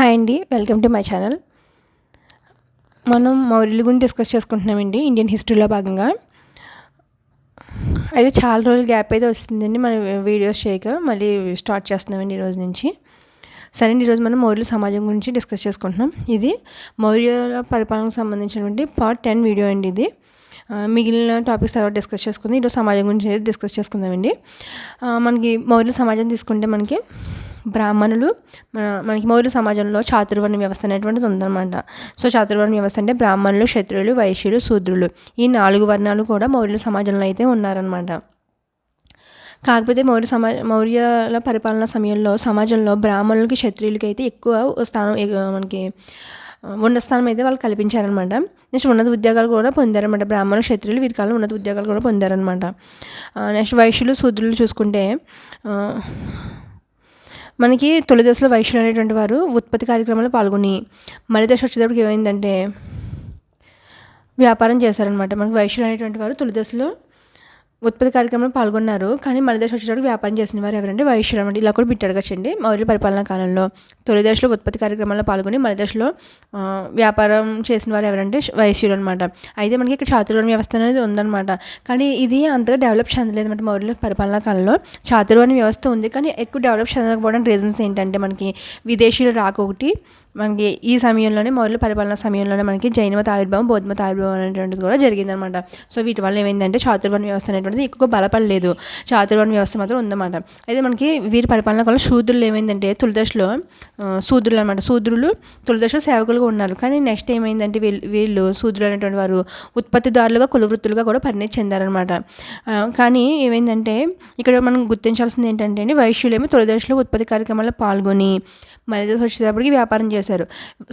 Hi అండి welcome to my channel. మనం మౌర్యుల గురించి డిస్కస్ చేసుకుంటున్నామండి ఇండియన్ హిస్టరీలో భాగంగా. అయితే చాలా రోజులు గ్యాప్ అయితే వస్తుందండి మనం వీడియోస్ చేయక మళ్ళీ స్టార్ట్ చేస్తున్నామండి ఈరోజు నుంచి. సరే అండి ఈరోజు మనం మౌర్యుల సమాజం గురించి డిస్కస్ చేసుకుంటున్నాం. ఇది మౌర్యుల పరిపాలనకు సంబంధించినటువంటి పార్ట్ టెన్ వీడియో అండి ఇది. మిగిలిన టాపిక్స్ తర్వాత డిస్కస్ చేసుకుంది. ఈరోజు సమాజం గురించి డిస్కస్ చేసుకుందామండి. మనకి మౌర్యుల సమాజం తీసుకుంటే మనకి బ్రాహ్మణులు మన మనకి మౌర్య సమాజంలో చాతుర్వర్ణ వ్యవస్థ అనేటువంటిది ఉందన్నమాట. సో చాతుర్వర్ణ వ్యవస్థ అంటే బ్రాహ్మణులు క్షత్రియులు వైశ్యులు శూద్రులు. ఈ నాలుగు వర్ణాలు కూడా మౌర్యుల సమాజంలో అయితే ఉన్నారనమాట కాకపోతే మౌర్య సమా మౌర్యాల పరిపాలన సమయంలో సమాజంలో బ్రాహ్మణులకి క్షత్రియులకి అయితే ఎక్కువ స్థానం ఎగ- మనకి ఉన్న స్థానం అయితే వాళ్ళు కల్పించారనమాట నెక్స్ట్ ఉన్నత ఉద్యోగాలు కూడా పొందారనమాట బ్రాహ్మణులు క్షత్రియులు వీరి కాలంలో ఉన్నత ఉద్యోగాలు కూడా పొందారనమాట నెక్స్ట్ వైశ్యులు శూద్రులు చూసుకుంటే మనకి తొలి దశలో వైశ్యులు అనేటువంటి వారు ఉత్పత్తి కార్యక్రమంలో పాల్గొని మళ్ళీ వచ్చేటప్పటికి ఏమైందంటే వ్యాపారం చేశారనమాట మనకి వైశ్యులు అనేటువంటి వారు తొలి దశలో ఉత్పత్తి కార్యక్రమంలో పాల్గొన్నారు. కానీ మళ్ళీ దశ వచ్చేటప్పుడు వ్యాపారం చేసిన వారు ఎవరంటే వైశ్యులు అనమాట ఇలా కూడా బిట్టాడు కచ్చండి మౌర్య పరిపాలనా కాలంలో తొలి దశలో ఉత్పత్తి కార్యక్రమంలో పాల్గొని మళ్ళీ దశలో వ్యాపారం చేసిన వారు ఎవరంటే వైశ్యులు అనమాట అయితే మనకి ఇక్కడ చాతుర్వర్ణ వ్యవస్థ అనేది ఉందన్నమాట. కానీ ఇది అంతగా డెవలప్ చెందలేదు అనమాట మౌర్యుల పరిపాలనా కాలంలో. చాతుర్వర్ణ వ్యవస్థ ఉంది. కానీ ఎక్కువ డెవలప్ చెందకపోవడానికి రీజన్స్ ఏంటంటే మనకి విదేశీయులు రాక ఒకటి మనకి ఈ సమయంలోనే మౌర్యుల పరిపాలన సమయంలోనే మనకి జైనమత ఆవిర్భావం బౌద్ధమత ఆవిర్భావం అనేటువంటిది కూడా జరిగిందనమాట సో వీటి వల్ల ఏమైందంటే చాతుర్వర్ణ వ్యవస్థ అనేటువంటిది ఎక్కువ బలపడలేదు. చాతుర్వర్ణ వ్యవస్థ మాత్రం ఉందన్నమాట. అయితే మనకి వీరి పరిపాలన కాలంలో శూద్రులు ఏమైందంటే తొలి శూద్రులు అనమాట శూద్రులు తొలి సేవకులుగా ఉన్నారు. కానీ నెక్స్ట్ ఏమైందంటే వీళ్ళు వీళ్ళు శూద్రులు అనేటువంటి వారు ఉత్పత్తిదారులుగా కులవృత్తులుగా కూడా పరిణతి చెందారనమాట కానీ ఏమైందంటే ఇక్కడ మనం గుర్తించాల్సింది ఏంటంటే అండి వైశ్యులేమో తొలి దశలో ఉత్పత్తి కార్యక్రమాల్లో పాల్గొని మళ్ళీ దశ వచ్చేటప్పటికి వ్యాపారం చేశారు.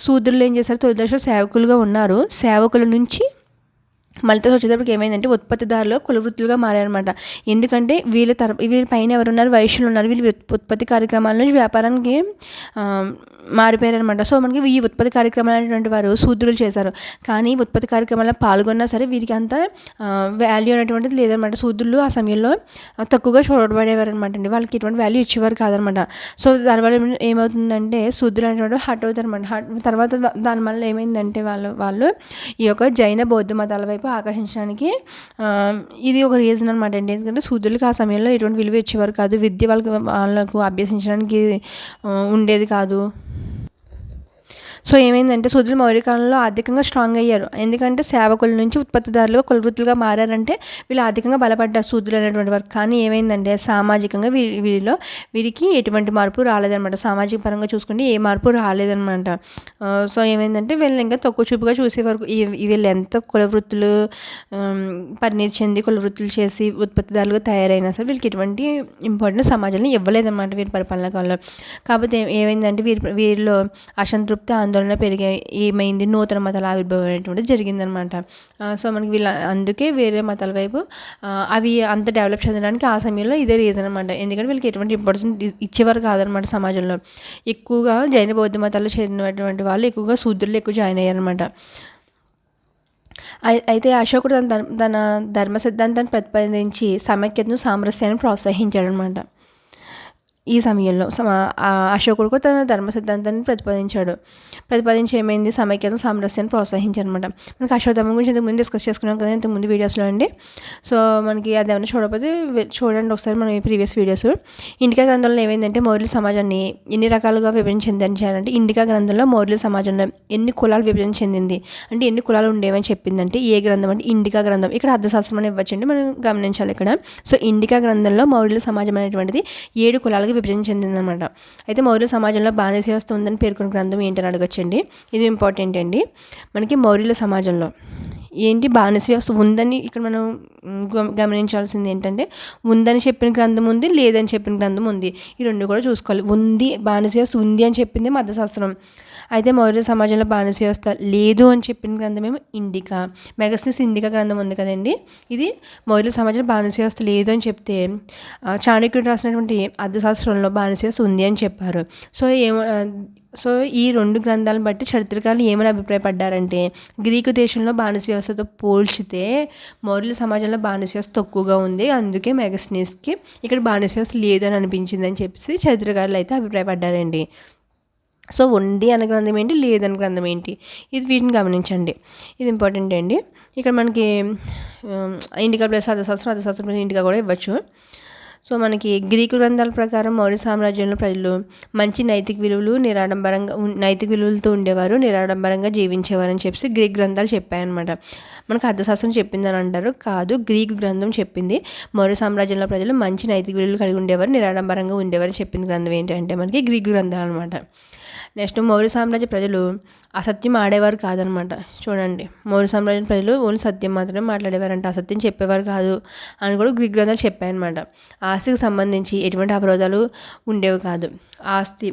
శూద్రులు ఏం చేశారు? తొలి దశలో సేవకులుగా ఉన్నారు. సేవకుల నుంచి మళ్ళీ వచ్చేటప్పటికి ఏమైందంటే ఉత్పత్తిదారులు కులవృత్తులుగా మారారనమాట ఎందుకంటే వీళ్ళ తర వీళ్ళ పైన ఎవరున్నారు వైశ్యులు ఉన్నారు వీళ్ళు ఉత్- ఉత్పత్తి కార్యక్రమాల నుంచి వ్యాపారానికి మారిపోయారనమాట సో మనకి ఈ ఉత్పత్తి కార్యక్రమాలు అనేటువంటి వారు శూద్రులు చేశారు. కానీ ఉత్పత్తి కార్యక్రమాల్లో పాల్గొన్నా సరే వీరికి అంత వాల్యూ అనేటువంటిది లేదనమాట శూద్రులు ఆ సమయంలో తక్కువగా చూడబడేవారు అనమాట అండి. వాళ్ళకి ఎటువంటి వాల్యూ ఇచ్చేవారు కాదనమాట సో దానివల్ల ఏమవుతుందంటే శూద్రులు అనేటువంటి హట్ అవుతారనమాట హట్ తర్వాత దా- దానివల్ల ఏమైందంటే వాళ్ళు వాళ్ళు ఈ యొక్క జైన బౌద్ధ మతాల వైపు ఆకర్షించడానికి ఇది ఒక రీజన్ అనమాట అండి. ఎందుకంటే శూద్రులకు ఆ సమయంలో ఎటువంటి విలువ ఇచ్చేవారు కాదు. విద్య వాళ్ళకి వాళ్ళకు అభ్యసించడానికి ఉండేది కాదు. సో ఏమైందంటే శూద్రులు మౌర్యకాలంలో ఆర్థికంగా స్ట్రాంగ్ అయ్యారు. ఎందుకంటే సేవకుల నుంచి ఉత్పత్తిదారులుగా కులవృత్తులుగా మారారంటే వీళ్ళు ఆర్థికంగా బలపడ్డారు సూదులు అనేటువంటి వారు. కానీ ఏమైందంటే సామాజికంగా వీరి వీరిలో వీరికి ఎటువంటి మార్పు రాలేదన్నమాట. సామాజిక పరంగా చూసుకుంటే ఏ మార్పు రాలేదన్నమాట. సో ఏమైందంటే వీళ్ళని ఇంకా తక్కువ చూపుగా చూసేవారు. వీళ్ళు ఎంత కులవృత్తులు ఆమ్, పరిణితి చెంది కులవృత్తులు చేసి ఉత్పత్తిదారులుగా తయారైనా సరే వీళ్ళకి ఎటువంటి ఇంపార్టెంట్ సమాజంలో ఇవ్వలేదన్నమాట వీరి పరిపాలన కాలంలో. కాకపోతే ఏమైందంటే వీరి వీరిలో అసంతృప్తి ఆందోళన పెరిగాయి. ఏమైంది? నూతన మతాల ఆవిర్భావం అనేటువంటిది జరిగిందనమాట. సో మనకి వీళ్ళ అందుకే వేరే మతాల వైపు అవి అంత డెవలప్ చెందడానికి ఆ సమయంలో ఇదే రీజన్ అనమాట. ఎందుకంటే వీళ్ళకి ఎటువంటి ఇంపార్టెన్స్ ఇచ్చేవారు కాదనమాట సమాజంలో. ఎక్కువగా జైన బౌద్ధ మతాల్లో చేరినటువంటి వాళ్ళు ఎక్కువగా శూద్రులు ఎక్కువ జాయిన్ అయ్యారనమాట. అయితే అశోకుడు తన తన ధర్మ సిద్ధాంతాన్ని ప్రతిపాదించి సమైక్యతను సామరస్యాన్ని ప్రోత్సహించాడనమాట. ఈ సమయంలో సమ అశోకుడు కూడా తన ధర్మ సిద్ధాంతాన్ని ప్రతిపాదించాడు. ప్రతిపాదించి ఏమైంది? సమైక్యత సామరస్యాన్ని ప్రోత్సహించారనమాట మనకి అశోధర్మం గురించి ఇంతకుముందు డిస్కస్ చేసుకున్నాం కదా ఇంతకుముందు వీడియోస్లో అండి. సో మనకి అది ఏమైనా చూడకపోతే చూడండి ఒకసారి మన ప్రీవియస్ వీడియోస్ ఇండికా గ్రంథంలో ఏమైందంటే మౌర్యుల సమాజాన్ని ఎన్ని రకాలుగా విభజన చెందించారంటే ఇండికా గ్రంథంలో మౌర్యుల సమాజంలో ఎన్ని కులాలు విభజన చెందింది? అంటే ఎన్ని కులాలు ఉండేవని చెప్పిందంటే ఏ గ్రంథం అంటే ఇండికా గ్రంథం. ఇక్కడ అర్థశాస్త్రం అని ఇవ్వచ్చండి మనం గమనించాలి ఇక్కడ. సో ఇండికా గ్రంథంలో మౌర్యుల సమాజం అనేటువంటిది ఏడు కులాలకు విభజన చెందిందనమాట అయితే మౌర్య సమాజంలో బానిస వ్యవస్థ ఉందని పేర్కొన్న గ్రంథం ఏంటని అడగచ్చండి. ఇది ఇంపార్టెంట్ అండి. మనకి మౌర్యుల సమాజంలో ఏంటి బానిస వ్యవస్థ ఉందని ఇక్కడ మనం గమ- గమనించాల్సింది ఏంటంటే ఉందని చెప్పిన గ్రంథం ఉంది లేదని చెప్పిన గ్రంథం ఉంది. ఈ రెండు కూడా చూసుకోవాలి. ఉంది బానిస వ్యవస్థ ఉంది అని చెప్పింది మతశాస్త్రం అయితే మౌర్య సమాజంలో బానిస వ్యవస్థ లేదు అని చెప్పిన గ్రంథం ఏమో ఇండికా. మెగస్నిస్ ఇండికా గ్రంథం ఉంది కదండి. ఇది మౌర్య సమాజంలో బానిస వ్యవస్థ లేదు అని చెప్తే చాణక్యుడు రాసినటువంటి అర్థశాస్త్రంలో బానిస వ్యవస్థ ఉంది అని చెప్పారు. సో ఏమో సో ఈ రెండు గ్రంథాలను బట్టి చరిత్రకారులు ఏమని అభిప్రాయపడ్డారంటే గ్రీకు దేశంలో బానిస వ్యవస్థతో పోల్చితే మౌర్యుల సమాజంలో బానిస వ్యవస్థ తక్కువగా ఉంది. అందుకే మెగస్నేస్కి ఇక్కడ బానిస వ్యవస్థ లేదు అని అనిపించింది అని చెప్పేసి చరిత్రకారులు అయితే అభిప్రాయపడ్డారండి. సో ఉంది అన్న గ్రంథం ఏంటి లేదన్న గ్రంథం ఏంటి? ఇది వీటిని గమనించండి. ఇది ఇంపార్టెంట్ అండి. ఇక్కడ మనకి ఇండికా ప్లస్ అర్థశాస్త్రం అర్థశాస్త్రం ప్లస్ ఇండికా కూడా ఇవ్వచ్చు. సో మనకి గ్రీకు గ్రంథాల ప్రకారం మౌర్య సామ్రాజ్యంలో ప్రజలు మంచి నైతిక విలువలు నిరాడంబరంగా నైతిక విలువలతో ఉండేవారు నిరాడంబరంగా జీవించేవారు అని చెప్పి గ్రీక్ గ్రంథాలు చెప్పాయన్నమాట. మనకు అర్థశాస్త్రం చెప్పిందని అంటారు. కాదు గ్రీకు గ్రంథం చెప్పింది. మౌర్య సామ్రాజ్యంలో ప్రజలు మంచి నైతిక విలువలు కలిగి ఉండేవారు నిరాడంబరంగా ఉండేవారు చెప్పింది గ్రంథం ఏంటంటే మనకి గ్రీకు గ్రంథాలు అనమాట నెక్స్ట్ మౌర్య సామ్రాజ్య ప్రజలు అసత్యం ఆడేవారు కాదనమాట. చూడండి. మౌర్య సామ్రాజ్యం ప్రజలు ఓన్లీ సత్యం మాత్రమే మాట్లాడేవారంట. అసత్యం చెప్పేవారు కాదు అని కూడా గ్రీక్ గ్రంథాలు చెప్పాయన్నమాట. ఆస్తికి సంబంధించి ఎటువంటి అవరోధాలు ఉండేవి కాదు. ఆస్తి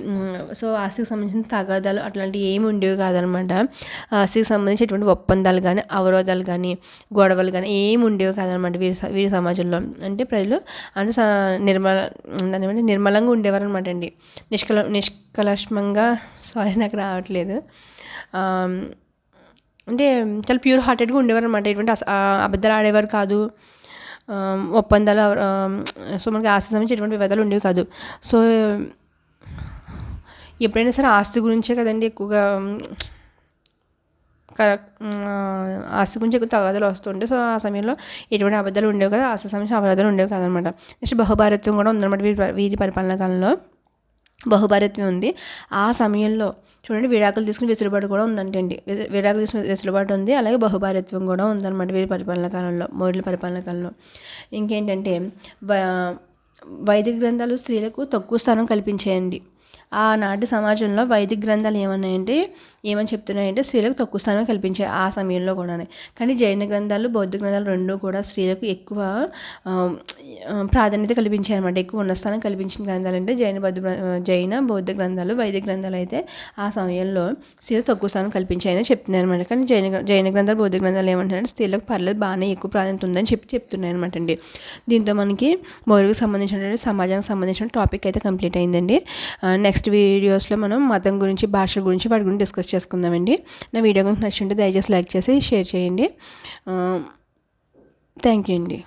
సో ఆస్తికి సంబంధించిన తగాదాలు అట్లాంటివి ఏమి ఉండేవి కాదనమాట. ఆస్తికి సంబంధించి ఎటువంటి ఒప్పందాలు కానీ అవరోధాలు కానీ గొడవలు కానీ ఏమి ఉండేవి కాదనమాట వీరి వీరి సమాజంలో. అంటే ప్రజలు అంత నిర్మల దాని నిర్మలంగా ఉండేవారు అనమాట అండి. నిష్కల నిష్కలష్మంగా సారీ నాకు రావట్లేదు. అంటే చాలా ప్యూర్ హార్టెడ్గా ఉండేవారు అనమాట ఎటువంటి అబద్ధాలు ఆడేవారు కాదు. ఒప్పందాలు సో మనకి ఆస్తి సంబంధించి ఎటువంటి వివాదాలు ఉండేవి కాదు. సో ఎప్పుడైనా సరే ఆస్తి గురించే కదండి ఎక్కువగా కరెక్ట్ ఆస్తి గురించి ఎక్కువ తగాదాలు వస్తుంటే సో ఆ సమయంలో ఎటువంటి అబద్ధాలు ఉండేవి కదా. ఆస్తి సంబంధించిన అబద్ధాలు ఉండేవి కాదనమాట నెక్స్ట్ బహుభారత్వం కూడా ఉందన్నమాట వీరి వీరి పరిపాలన కాలంలో. బహుభారత్వం ఉంది. ఆ సమయంలో చూడండి విడాకులు తీసుకుని వెసులుబాటు కూడా ఉందంటండి. విడాకులు తీసుకుని వెసులుబాటు ఉంది అలాగే బహుభారత్వం కూడా ఉందన్నమాట వీరి పరిపాలన కాలంలో మౌర్యుల పరిపాలన కాలంలో. ఇంకేంటంటే వైదిక గ్రంథాలు స్త్రీలకు తక్కువ స్థానం కల్పించేయండి. ఆనాటి సమాజంలో వైదిక గ్రంథాలు ఏమన్నాయంటే ఏమని చెప్తున్నాయంటే స్త్రీలకు తక్కువ స్థానం కల్పించాయి ఆ సమయంలో కూడా కానీ జైన గ్రంథాలు బౌద్ధ గ్రంథాలు రెండు కూడా స్త్రీలకు ఎక్కువ ప్రాధాన్యత కల్పించాయి అనమాట ఎక్కువ ఉన్న స్థానం కల్పించిన గ్రంథాలు అంటే జైన బౌద్ధ జైన బౌద్ధ గ్రంథాలు వైదిక గ్రంథాలు అయితే ఆ సమయంలో స్త్రీలకు తక్కువ స్థానం కల్పించాయని చెప్తున్నాయి అనమాట కానీ జైన జైన గ్రంథాలు బౌద్ధ గ్రంథాలు ఏమంటారంటే స్త్రీలకు పర్లేదు బాగానే ఎక్కువ ప్రాధాన్యత ఉందని చెప్పి చెప్తున్నాయి అనమాట అండి. దీంతో మనకి మౌర్యకు సంబంధించినటువంటి సమాజానికి సంబంధించిన టాపిక్ అయితే కంప్లీట్ అయిందండి. నెక్స్ట్ వీడియోస్లో మనం మతం గురించి భాష గురించి వాటి గురించి డిస్కస్ చేసుకుందామండి. నా వీడియో కనుక నచ్చుంటే దయచేసి లైక్ చేసి షేర్ చేయండి. థ్యాంక్ యూ అండి.